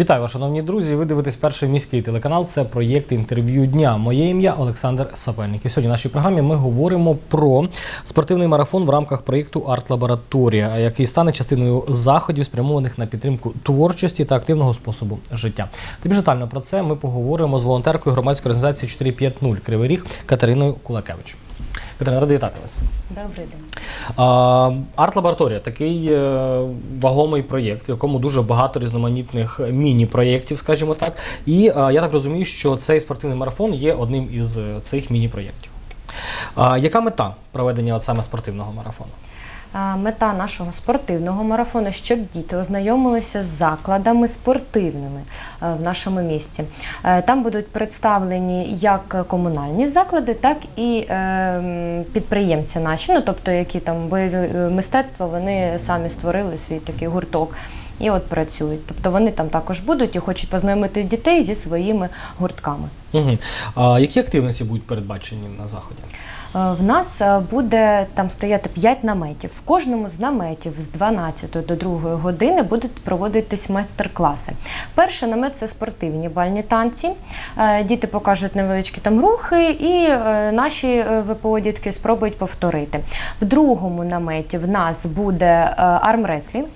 Вітаю, шановні друзі. Ви дивитесь перший міський телеканал. Це проєкт інтерв'ю дня. Моє ім'я Олександр Сапельник. І сьогодні в нашій програмі ми говоримо про спортивний марафон в рамках проєкту Арт-лабораторія, який стане частиною заходів, спрямованих на підтримку творчості та активного способу життя. Та більш детально про це ми поговоримо з волонтеркою громадської організації 450 Кривий Ріг Катериною Кулакевич. Катерина, радий вітати вас. Добрий день. Арт-лабораторія такий е, вагомий проєкт, в якому дуже багато різноманітних міні-проєктів, скажімо так. І е, я так розумію, що цей спортивний марафон є одним із е, цих міні-проєктів. Яка мета проведення от саме спортивного марафону? Мета нашого спортивного марафону, щоб діти ознайомилися з закладами спортивними е, в нашому місті. Е, Там будуть представлені як комунальні заклади, так і е, підприємці наші, ну тобто які там бойові мистецтва, вони самі створили свій такий гурток. І от працюють. Тобто вони там також будуть і хочуть познайомити дітей зі своїми гуртками. Угу. А, які активності будуть передбачені на заході? Е, В нас е, буде там стояти 5 наметів. В кожному з наметів з 12 до 2 години будуть проводитись майстер-класи. Перший намет це спортивні бальні танці. Е, Діти покажуть невеличкі там рухи, і наші е, ВПО дітки спробують повторити. В другому наметі в нас буде армреслінг.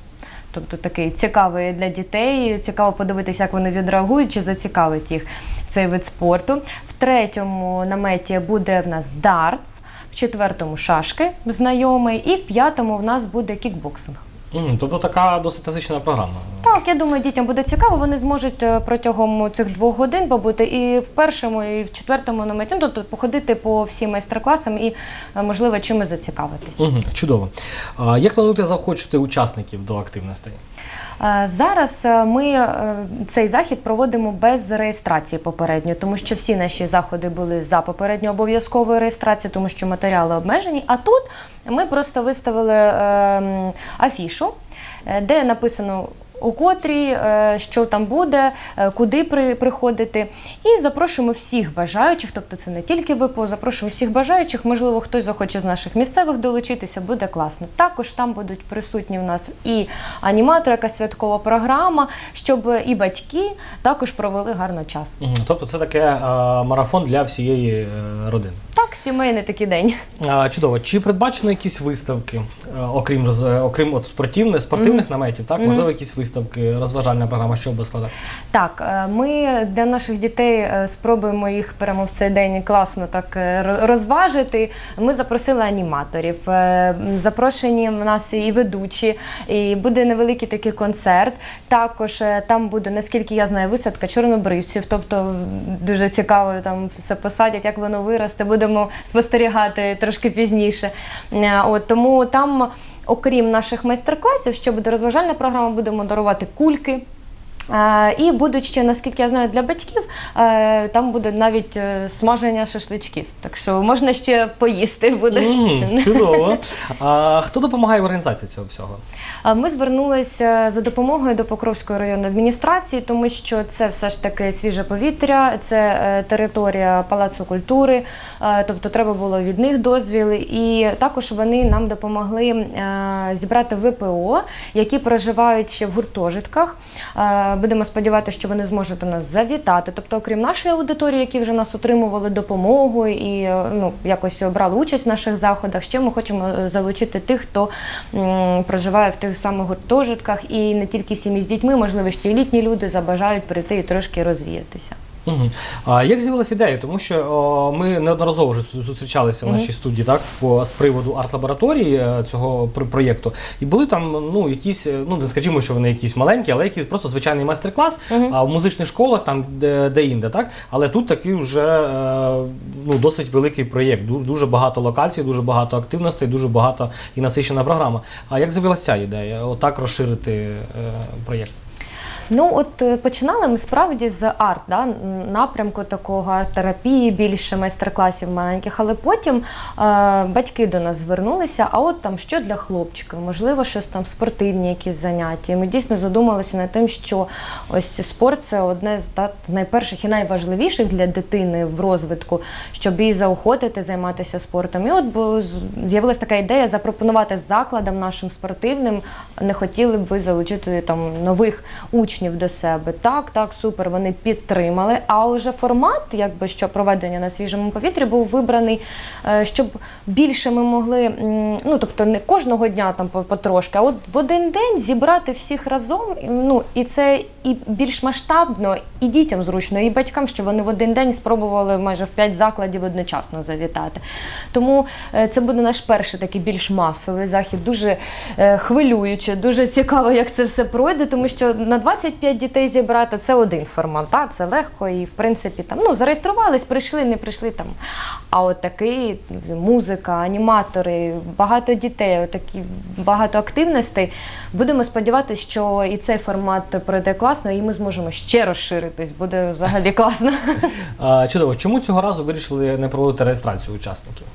Тобто такий цікавий для дітей. Цікаво подивитися, як вони відреагують, чи зацікавить їх цей вид спорту. В третьому наметі буде в нас дартс, в четвертому шашки знайомий, і в п'ятому в нас буде кікбоксинг. Тобто така досить насичена програма. Так, я думаю, дітям буде цікаво. Вони зможуть е, протягом цих двох годин побути і в першому, і в четвертому наметі. Ну, тобто походити по всім майстер-класам і, е, можливо, чимось зацікавитись. Угу. Чудово. А, як плануєте заохочити учасників до активностей? Е, Зараз е, ми е, цей захід проводимо без реєстрації попередньо, тому що всі наші заходи були за попередньо обов'язковою реєстрацією, тому що матеріали обмежені. А тут ми просто виставили е, афішу, де написано. У котрій, е, що там буде, е, куди при, приходити, і запрошуємо всіх бажаючих, тобто це не тільки ВПО, запрошуємо всіх бажаючих. Можливо, хтось захоче з наших місцевих долучитися, буде класно. Також там будуть присутні в нас і аніматор, якась святкова програма, щоб і батьки також провели гарно час. Тобто це таке е, марафон для всієї родини. Так, сімейний такий день. А, Чудово. Чи передбачено якісь виставки, окрім окрім от спортивних спортивних наметів, так можливо, якісь виставки, розважальна програма, що буде складатися? Так, е, ми для наших дітей е, спробуємо їх прямо в цей день класно так е, розважити. Ми запросили аніматорів, запрошені в нас і ведучі, і буде невеликий такий концерт. Також там буде, наскільки я знаю, висадка чорнобривців, тобто дуже цікаво там все посадять, як воно виросте. Будемо спостерігати трошки пізніше. От тому там. Окрім наших майстер-класів, що буде розважальна програма, будемо дарувати кульки. Е, І будуть ще, наскільки я знаю, для батьків е, там буде навіть е, смаження шашличків. Так що можна ще поїсти буде. М, Чудово. А хто допомагає в організації цього всього? Ми звернулися за допомогою до Покровської районної адміністрації, тому що це все ж таки свіже повітря, це територія Палацу культури, тобто треба було від них дозвіли. І також вони нам допомогли зібрати ВПО, які проживають ще в гуртожитках. Будемо сподіватися, що вони зможуть до нас завітати. Тобто, окрім нашої аудиторії, які вже нас отримували допомогу і е, ну, якось брали участь в наших заходах, ще ми хочемо е, залучити тих, хто м, проживає в тих самих гуртожитках, і не тільки сім'ї з дітьми, можливо, ще й літні люди забажають прийти і трошки розвіятися. Угу. А як з'явилася ідея? Тому що о, ми неодноразово вже зустрічалися в нашій студії, так по з приводу арт-лабораторії е, цього проєкту, і були там ну якісь, е, ну не скажімо, що вони якісь маленькі, але якийсь просто звичайний майстер-клас а в музичних школах, там де, де інде, так але тут такий вже е, ну досить великий проєкт. Дуже, дуже багато локацій, дуже багато активностей, дуже багато і насичена програма. А як з'явилася ця ідея? Отак розширити проєкт? Ну, от е, починали ми справді з арт, да, напрямку такого арт-терапії, більше майстер-класів маленьких, але потім е, батьки до нас звернулися, а от там що для хлопчика, можливо, щось там спортивні якісь заняття. І ми дійсно задумалися над тим, що ось спорт це одне з, та, з найперших і найважливіших для дитини в розвитку, щоб її заохотити займатися спортом. І от з'явилася така ідея запропонувати закладам нашим спортивним, не хотіли б ви залучити там нових учнів учнів до себе. Так, так, супер, вони підтримали. А уже формат, якби що проведення на свіжому повітрі, був вибраний, е, щоб більше ми могли, ну тобто не кожного дня там потрошки, а от в один день зібрати всіх разом. Ну і це і більш масштабно, і дітям зручно, і батькам, що вони в один день спробували майже в п'ять закладів одночасно завітати. Тому е, це буде наш перший такий більш масовий захід, дуже е, хвилююче, дуже цікаво, як це все пройде, тому що на 25 дітей зібрати це один формат. Та, це легко і в принципі там ну зареєструвались, прийшли, не прийшли там. А от такий музика, аніматори, багато дітей, такі багато активностей. Будемо сподіватися, що і цей формат пройде класно, і ми зможемо ще розширитись. Буде взагалі класно. А, чудово, чому цього разу вирішили не проводити реєстрацію учасників?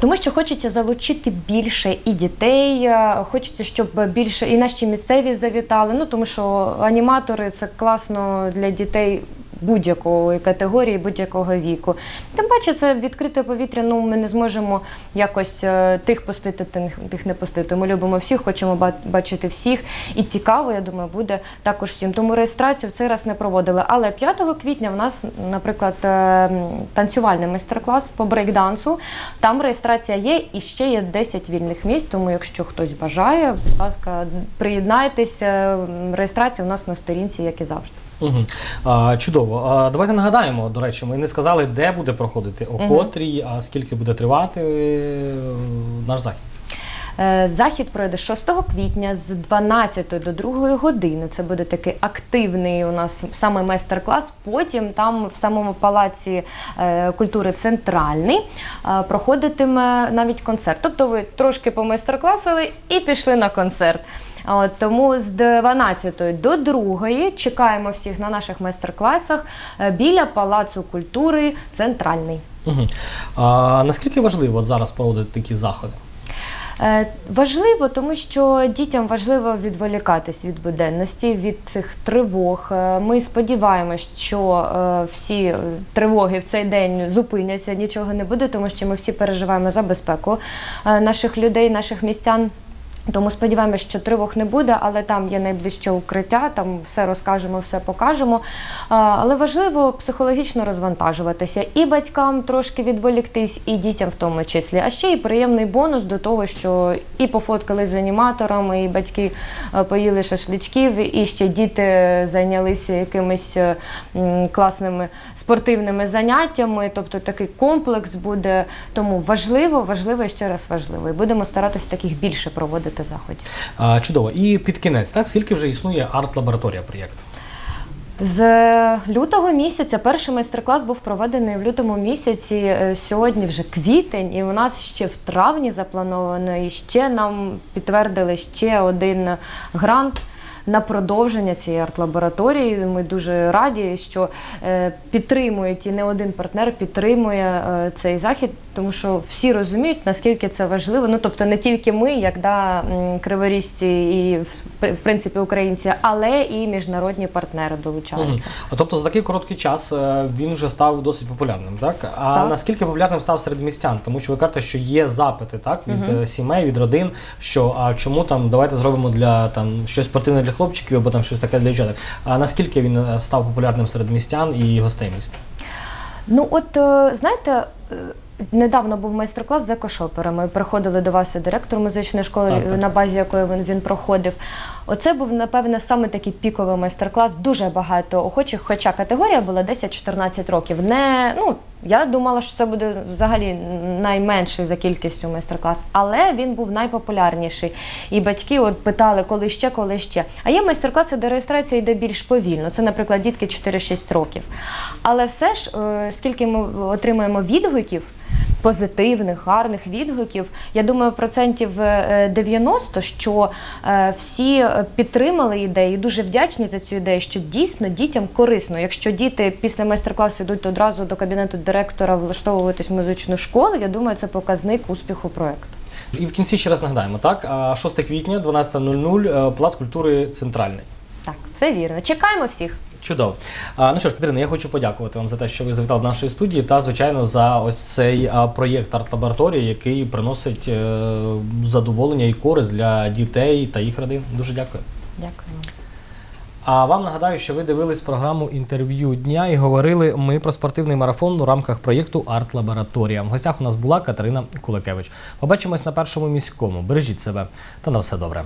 Тому що хочеться залучити більше і дітей, хочеться, щоб більше і наші місцеві завітали. Ну тому що аніматори це класно для дітей. Будь-якої категорії, будь-якого віку. Тим паче, це відкрите повітря. Ну ми не зможемо якось е, тих пустити, тих, не пустити. Ми любимо всіх, хочемо бачити всіх. І цікаво, я думаю, буде також всім. Тому реєстрацію в цей раз не проводили. Але 5 квітня в нас, наприклад, е, танцювальний майстер-клас по брейкдансу. Там реєстрація є і ще є 10 вільних місць. Тому, якщо хтось бажає, будь ласка, приєднайтеся. Реєстрація у нас на сторінці, як і завжди. Угу. А, чудово. А, давайте нагадаємо, до речі, ми не сказали, де буде проходити, о котрій, а скільки буде тривати е, наш захід. Е, Захід пройде 6 квітня з 12 до 2 години. Це буде такий активний у нас саме майстер-клас. Потім там в самому палаці е, культури центральний проходитиме навіть концерт. Тобто ви трошки помайстер-класили і пішли на концерт. От, тому з 12 до 2 чекаємо всіх на наших майстер-класах е, біля Палацу культури Центральний. Угу. А, наскільки важливо от зараз проводити такі заходи? Е, Важливо, тому що дітям важливо відволікатись від буденності, від цих тривог. Е, Ми сподіваємось, що всі тривоги в цей день зупиняться, нічого не буде, тому що ми всі переживаємо за безпеку наших людей, наших містян. Тому сподіваємося, що тривог не буде, але там є найближче укриття, там все розкажемо, все покажемо. Але важливо психологічно розвантажуватися і батькам трошки відволіктись, і дітям в тому числі. А ще й приємний бонус до того, що і пофоткали з аніматорами, і батьки е, поїли шашличків, і ще діти зайнялися якимись е, класними спортивними заняттями. Тобто такий комплекс буде. Тому важливо, важливо і ще раз важливо. І будемо старатися таких більше проводити заходів. А, чудово. І під кінець, так скільки вже існує арт-лабораторія проєкту? З лютого місяця перший майстер-клас був проведений в лютому місяці. Е, Сьогодні вже квітень, і у нас ще в травні заплановано. І ще нам підтвердили ще один грант. На продовження цієї арт-лабораторії ми дуже раді, що е, підтримують і не один партнер підтримує е, цей захід, тому що всі розуміють, наскільки це важливо. Ну тобто не тільки ми, як да, криворіжці і в- принципі українці, але і міжнародні партнери долучаються. А тобто за такий короткий час е, він вже став досить популярним, так? А Так. наскільки популярним став серед містян? Тому що ви кажете, що є запити так від е, сімей, від родин, що а чому там давайте зробимо для там щось спортивне для хлопчиків або там щось таке для дівчаток. А наскільки він е, став популярним серед містян і гостей міста? Ну от знаєте. Недавно був майстер-клас з екошоперами. Приходили до вас і директор музичної школи, Так, так. на базі якої він, він проходив. Оце був, напевне, саме такий піковий майстер-клас. Дуже багато охочих, хоча категорія була 10-14 років. Не, ну, я думала, що це буде взагалі найменший за кількістю майстер-клас, але він був найпопулярніший. І батьки от питали, коли ще, коли ще. А є майстер-класи, де реєстрація йде більш повільно. Це, наприклад, дітки 4-6 років. Але все ж, е, скільки ми отримуємо відгуків, позитивних, гарних відгуків. Я думаю, процентів е, 90, що е, всі е, підтримали ідею, і дуже вдячні за цю ідею, що дійсно дітям корисно. Якщо діти після майстер-класу йдуть одразу до кабінету директора влаштовуватись в музичну школу, я думаю, це показник успіху проекту. І в кінці ще раз нагадаємо, так? А 6 квітня, 12.00, е, Палац культури Центральний. Так, все вірно. Чекаємо всіх. Чудово. А, ну що ж, Катерина, я хочу подякувати вам за те, що ви завітали до нашої студії, та звичайно за ось цей проєкт арт-лабораторії, який приносить е, задоволення і користь для дітей та їх родин. Дуже дякую. Дякую. А вам нагадаю, що ви дивились програму інтерв'ю дня і говорили ми про спортивний марафон у рамках проєкту Арт Лабораторія. В гостях у нас була Катерина Куликевич. Побачимось на першому міському. Бережіть себе та на все добре.